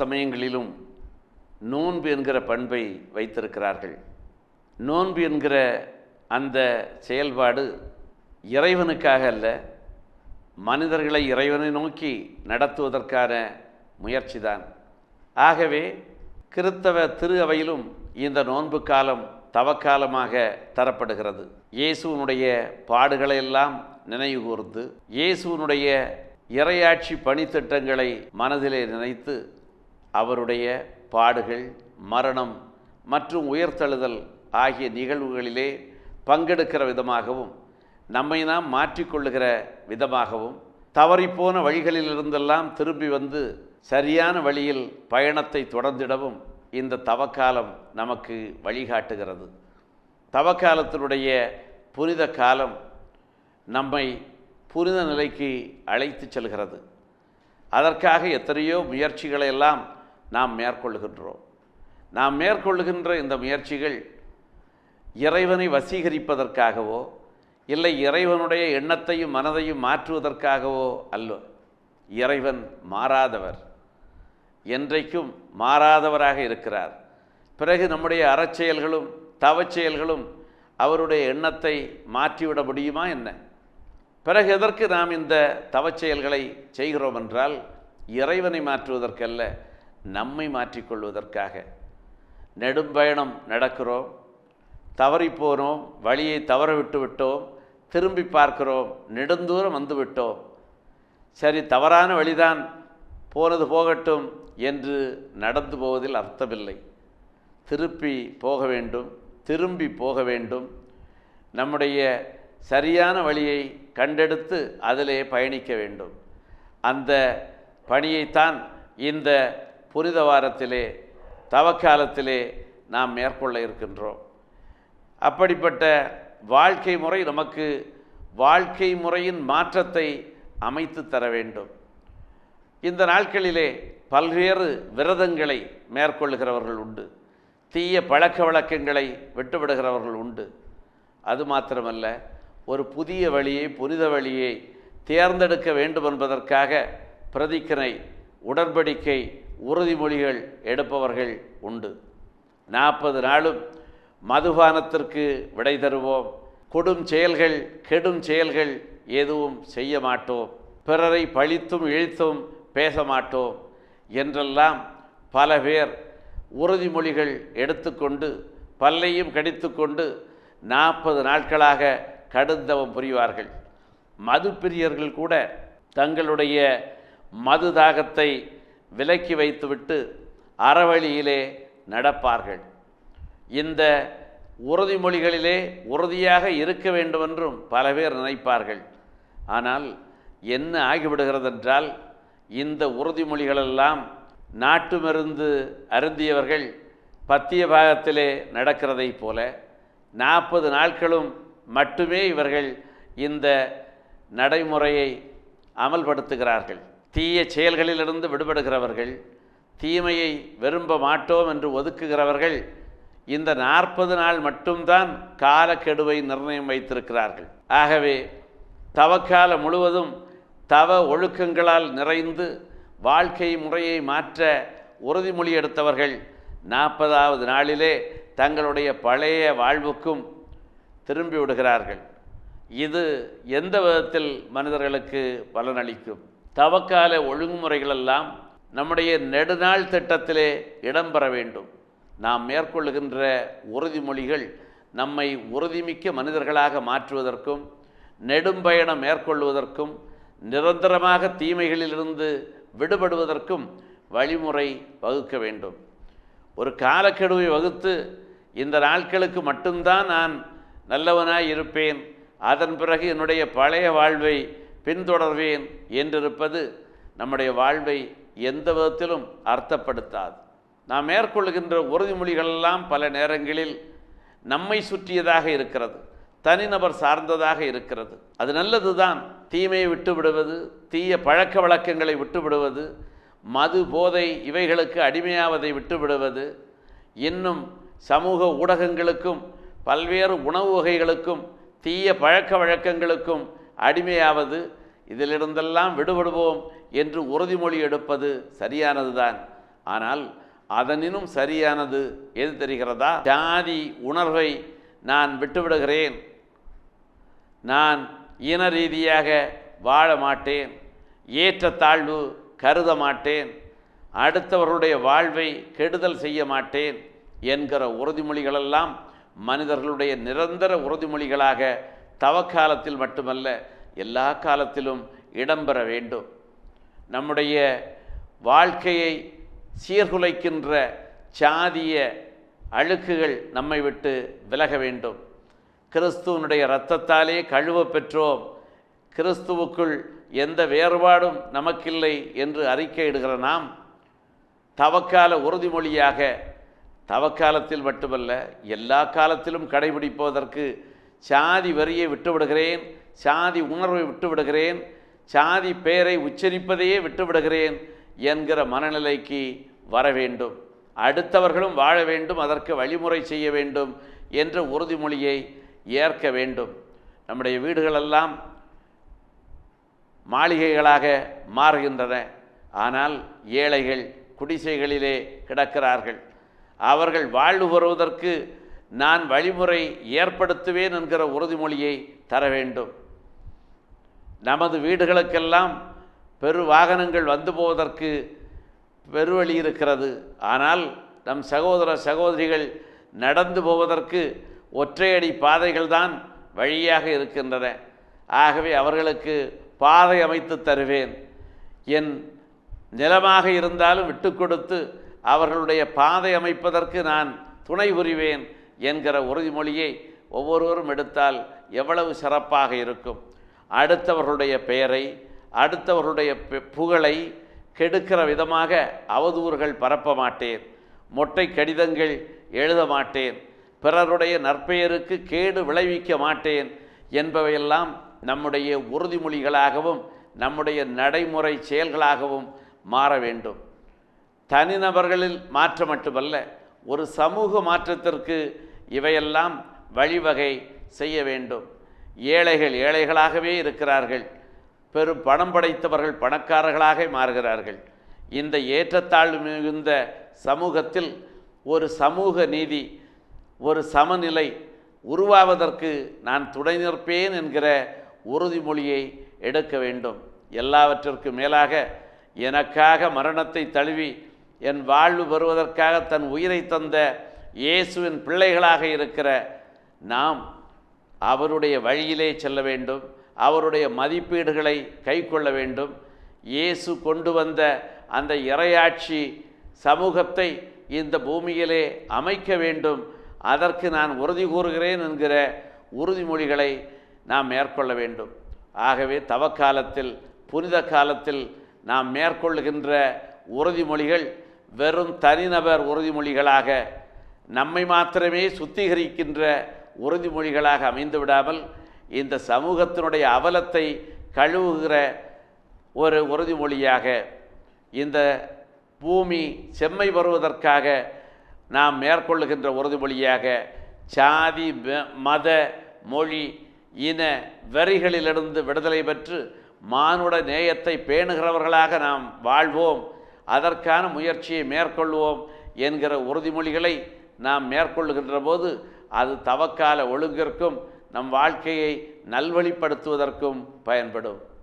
சமயங்களிலும் நோன்பு என்கிற பண்பை வைத்திருக்கிறார்கள். நோன்பு என்கிற அந்த செயல்பாடு இறைவனுக்காக அல்ல மனிதர்களை இறைவனை நோக்கி நடத்துவதற்கான முயற்சிதான். ஆகவே கிறித்தவ திரு அவையிலும் இந்த நோன்பு காலம் தவக்காலமாக தரப்படுகிறது. இயேசுவனுடைய பாடுகளையெல்லாம் நினைவு கூர்ந்து இயேசுவனுடைய இறையாட்சி பணித்திட்டங்களை மனதிலே நினைத்து அவருடைய பாடுகள் மரணம் மற்றும் உயர்த்தழுதல் ஆகிய நிகழ்வுகளிலே பங்கெடுக்கிற விதமாகவும் நம்மை நாம் மாற்றிக்கொள்ளுகிற விதமாகவும் தவறிப்போன வழிகளிலிருந்தெல்லாம் திரும்பி வந்து சரியான வழியில் பயணத்தை தொடர்ந்திடவும் இந்த தவக்காலம் நமக்கு வழிகாட்டுகிறது. தவக்காலத்தினுடைய புனித காலம் நம்மை புனித நிலைக்கு அழைத்து செல்கிறது. அதற்காக எத்தனையோ முயற்சிகளை எல்லாம் நாம் மேற்கொள்ளுகின்றோம். நாம் மேற்கொள்ளுகின்ற இந்த முயற்சிகள் இறைவனை வசீகரிப்பதற்காகவோ இல்லை இறைவனுடைய எண்ணத்தையும் மனதையும் மாற்றுவதற்காகவோ அல்ல. இறைவன் மாறாதவர். என்றைக்கும் மாறாதவராக இருக்கிறார். பிறகு நம்முடைய அறச்செயல்களும் தவச்செயல்களும் அவருடைய எண்ணத்தை மாற்றிவிட முடியுமா என்ன? பிறகு எதற்கு நாம் இந்த தவச்செயல்களை செய்கிறோம் என்றால் இறைவனை மாற்றுவதற்கல்ல. நம்மை மாற்றிக்கொள்வதற்காக. நெடும்பயணம் நடக்கிறோம். தவறிப்போனோம். வழியை தவற விட்டு விட்டோம். திரும்பி பார்க்கிறோம். நெடுந்தூரம் வந்துவிட்டோம் சரி தவறான வழிதான் போனது போகட்டும் என்று நடந்து போவதில் அர்த்தமில்லை. திருப்பி போக வேண்டும். திரும்பி போக வேண்டும். நம்முடைய சரியான வழியை கண்டெடுத்து அதிலே பயணிக்க வேண்டும். அந்த பணியைத்தான் இந்த புனித வாரத்திலே தவக்காலத்திலே நாம் மேற்கொள்ள இருக்கின்றோம். அப்படிப்பட்ட வாழ்க்கை முறை நமக்கு வாழ்க்கை முறையின் மாற்றத்தை அமைத்து தர வேண்டும். இந்த நாட்களிலே பல்வேறு விரதங்களை மேற்கொள்கிறவர்கள் உண்டு. தீய பழக்க வழக்கங்களை விட்டுவிடுகிறவர்கள் உண்டு. அது மாத்திரமல்ல ஒரு புதிய வழியை புனித வழியை தேர்ந்தெடுக்க வேண்டும் என்பதற்காக பிரதிக்கனை உடன்படிக்கை உறுதிமொழிகள் எடுப்பவர்கள் உண்டு. நாற்பது நாளும் மதுபானத்திற்கு விடை தருவோம். கொடும் செயல்கள் கெடும் செயல்கள் எதுவும் செய்ய மாட்டோம். பிறரை பழித்தும் இழித்தும் பேச மாட்டோம் என்றெல்லாம் பல பேர் உறுதிமொழிகள் எடுத்துக்கொண்டு பல்லையும் கடித்துக்கொண்டு நாற்பது நாட்களாக கடுந்தவம் புரிவார்கள். மது பிரியர்கள் கூட தங்களுடைய மது தாகத்தை விலக்கி வைத்துவிட்டு அறவழியிலே நடப்பார்கள். இந்த உறுதிமொழிகளிலே உறுதியாக இருக்க வேண்டுமென்றும் பல பேர் நினைப்பார்கள். ஆனால் என்ன ஆகிவிடுகிறதென்றால் இந்த உறுதிமொழிகளெல்லாம் நாட்டு மருந்து அருந்தியவர்கள் பத்திய பாகத்திலே நடக்கிறதைப் போல நாற்பது நாட்களும் மட்டுமே இவர்கள் இந்த நடைமுறையை அமல்படுத்துகிறார்கள். தீய செயல்களிலிருந்து விடுபடுகிறவர்கள் தீமையை விரும்ப மாட்டோம் என்று ஒதுக்குகிறவர்கள் இந்த நாற்பது நாள் மட்டும்தான் காலக்கெடுவை நிர்ணயம் வைத்திருக்கிறார்கள். ஆகவே தவக்காலம் முழுவதும் தவ ஒழுக்கங்களால் நிறைந்து வாழ்க்கை முறையை மாற்ற உறுதிமொழி எடுத்தவர்கள் நாற்பதாவது நாளிலே தங்களுடைய பழைய வாழ்வுக்கும் திரும்பி விடுகிறார்கள். இது எந்த விதத்தில் மனிதர்களுக்கு பலனளிக்கும்? தவக்கால ஒழுங்குமுறைகளெல்லாம் நம்முடைய நெடுநாள் திட்டத்திலே இடம்பெற வேண்டும். நாம் மேற்கொள்ளுகின்ற உறுதிமொழிகள் நம்மை உறுதிமிக்க மனிதர்களாக மாற்றுவதற்கும் நெடும்பயணம் மேற்கொள்வதற்கும் நிரந்தரமாக தீமைகளிலிருந்து விடுபடுவதற்கும் வழிமுறை வகுக்க வேண்டும். ஒரு காலக்கெடுவை வகுத்து இந்த நாட்களுக்கு மட்டும்தான் நான் நல்லவனாய் இருப்பேன். அதன் பிறகு என்னுடைய பழைய வாழ்வை பின்தொடர்வேன் என்றிருப்பது நம்முடைய வாழ்வை எந்த விதத்திலும் அர்த்தப்படுத்தாது. நாம் மேற்கொள்கின்ற உறுதிமொழிகளெல்லாம் பல நேரங்களில் நம்மை சுற்றியதாக இருக்கிறது தனிநபர் சார்ந்ததாக இருக்கிறது. அது நல்லது தான் தீமையை விட்டுவிடுவது தீய பழக்க வழக்கங்களை விட்டுவிடுவது மது போதை இவைகளுக்கு அடிமையாவதை விட்டுவிடுவது இன்னும் சமூக ஊடகங்களுக்கும் பல்வேறு உணவு வகைகளுக்கும் தீய பழக்க வழக்கங்களுக்கும் அடிமையாவது இதிலிருந்தெல்லாம் விடுபடுவோம் என்று உறுதிமொழி எடுப்பது சரியானதுதான். ஆனால் அதனினும் சரியானது எது தெரிகிறதா? ஜாதி உணர்வை நான் விட்டுவிடுகிறேன். நான் இன ரீதியாக வாழ மாட்டேன். ஏற்றத்தாழ்வு கருத மாட்டேன். அடுத்தவர்களுடைய வாழ்வை கெடுதல் செய்ய மாட்டேன் என்கிற உறுதிமொழிகளெல்லாம் மனிதர்களுடைய நிரந்தர உறுதிமொழிகளாக தவக்காலத்தில் மட்டுமல்ல எல்லா காலத்திலும் இடம்பெற வேண்டும். நம்முடைய வாழ்க்கையை சீர்குலைக்கின்ற சாதிய அழுக்குகள் நம்மை விட்டு விலக வேண்டும். கிறிஸ்துவனுடைய இரத்தத்தாலே கழுவ பெற்றோம். கிறிஸ்துவுக்குள் எந்த வேறுபாடும் நமக்கில்லை என்று அறிக்கையிடுகிற நாம் தவக்கால உறுதிமொழியாக தவக்காலத்தில் மட்டுமல்ல எல்லா காலத்திலும் கடைபிடிப்பதற்கு சாதி வரியை விட்டுவிடுகிறேன் சாதி உணர்வை விட்டுவிடுகிறேன் சாதி பெயரை உச்சரிப்பதையே விட்டுவிடுகிறேன் என்கிற மனநிலைக்கு வர வேண்டும். அடுத்தவர்களும் வாழ வேண்டும் அதற்கு வழிமுறை செய்ய வேண்டும் என்ற உறுதிமொழியை ஏற்க வேண்டும். நம்முடைய வீடுகளெல்லாம் மாளிகைகளாக மாறுகின்றன. ஆனால் ஏழைகள் குடிசைகளிலே கிடக்கிறார்கள். அவர்கள் வாழ்வு வருவதற்கு நான் வழிமுறை ஏற்படுத்துவேன் என்கிற உறுதிமொழியை தர வேண்டும். நமது வீடுகளுக்கெல்லாம் பெரு வாகனங்கள் வந்து போவதற்கு பெருவழி இருக்கிறது. ஆனால் நம் சகோதர சகோதரிகள் நடந்து போவதற்கு ஒற்றையடி பாதைகள் தான் வழியாக இருக்கின்றன. ஆகவே அவர்களுக்கு பாதை அமைத்து தருவேன். என் நிலமாக இருந்தாலும் விட்டு கொடுத்து அவர்களுடைய பாதை அமைப்பதற்கு நான் துணை புரிவேன். என்கிற உறுதிமொழியை ஒவ்வொருவரும் எடுத்தால் எவ்வளவு சிறப்பாக இருக்கும். அடுத்தவர்களுடைய பெயரை அடுத்தவர்களுடைய புகழை கெடுக்கிற விதமாக அவதூறுகள் பரப்ப மாட்டேன். மொட்டை கடிதங்கள் எழுத மாட்டேன். பிறருடைய நற்பெயருக்கு கேடு விளைவிக்க மாட்டேன் என்பவையெல்லாம் நம்முடைய உறுதிமொழிகளாகவும் நம்முடைய நடைமுறை செயல்களாகவும் மாற வேண்டும். தனிநபர்களில் மாற்றம் மட்டுமல்ல ஒரு சமூக மாற்றத்திற்கு இவையெல்லாம் வழிவகை செய்ய வேண்டும். ஏழைகள் ஏழைகளாகவே இருக்கிறார்கள். பெரும் பணம் படைத்தவர்கள் பணக்காரர்களாக மாறுகிறார்கள். இந்த ஏற்றத்தாழ்வு மிகுந்த சமூகத்தில் ஒரு சமூக நீதி ஒரு சமநிலை உருவாவதற்கு நான் துணை நிற்பேன் என்கிற உறுதிமொழியை எடுக்க வேண்டும். எல்லாவற்றிற்கும் மேலாக எனக்காக மரணத்தை தழுவி என் வாழ்வு பெறுவதற்காக தன் உயிரை தந்த இயேசுவின் பிள்ளைகளாக இருக்கிற நாம் அவருடைய வழியிலே செல்ல வேண்டும். அவருடைய மதிப்பீடுகளை கைக்கொள்ள வேண்டும். இயேசு கொண்டு வந்த அந்த இறையாட்சி சமூகத்தை இந்த பூமியிலே அமைக்க வேண்டும். அதற்கு நான் உறுதி கூறுகிறேன் என்கிற உறுதிமொழிகளை நாம் மேற்கொள்ள வேண்டும். ஆகவே தவக்காலத்தில் புனித காலத்தில் நாம் மேற்கொள்ளுகின்ற உறுதிமொழிகள் வெறும் தனிநபர் உறுதிமொழிகளாக நம்மை மாத்திரமே சுத்திகரிக்கின்ற உறுதிமொழிகளாக அமைந்து விடாமல் இந்த சமூகத்தினுடைய அவலத்தை கழுவுகிற ஒரு உறுதிமொழியாக இந்த பூமி செம்மை வருவதற்காக நாம் மேற்கொள்ளுகின்ற உறுதிமொழியாக சாதி ம- மத மொழி இன வெறிகளிலிருந்து விடுதலை பெற்று மானுட நேயத்தை பேணுகிறவர்களாக நாம் வாழ்வோம். அதற்கான முயற்சியை மேற்கொள்வோம் என்கிற உறுதிமொழிகளை நாம் மேற்கொள்ளுகின்ற போது அது தவக்கால ஒழுங்கிற்கும் நம் வாழ்க்கையை நல்வழிப்படுத்துவதற்கும் பயன்படும்.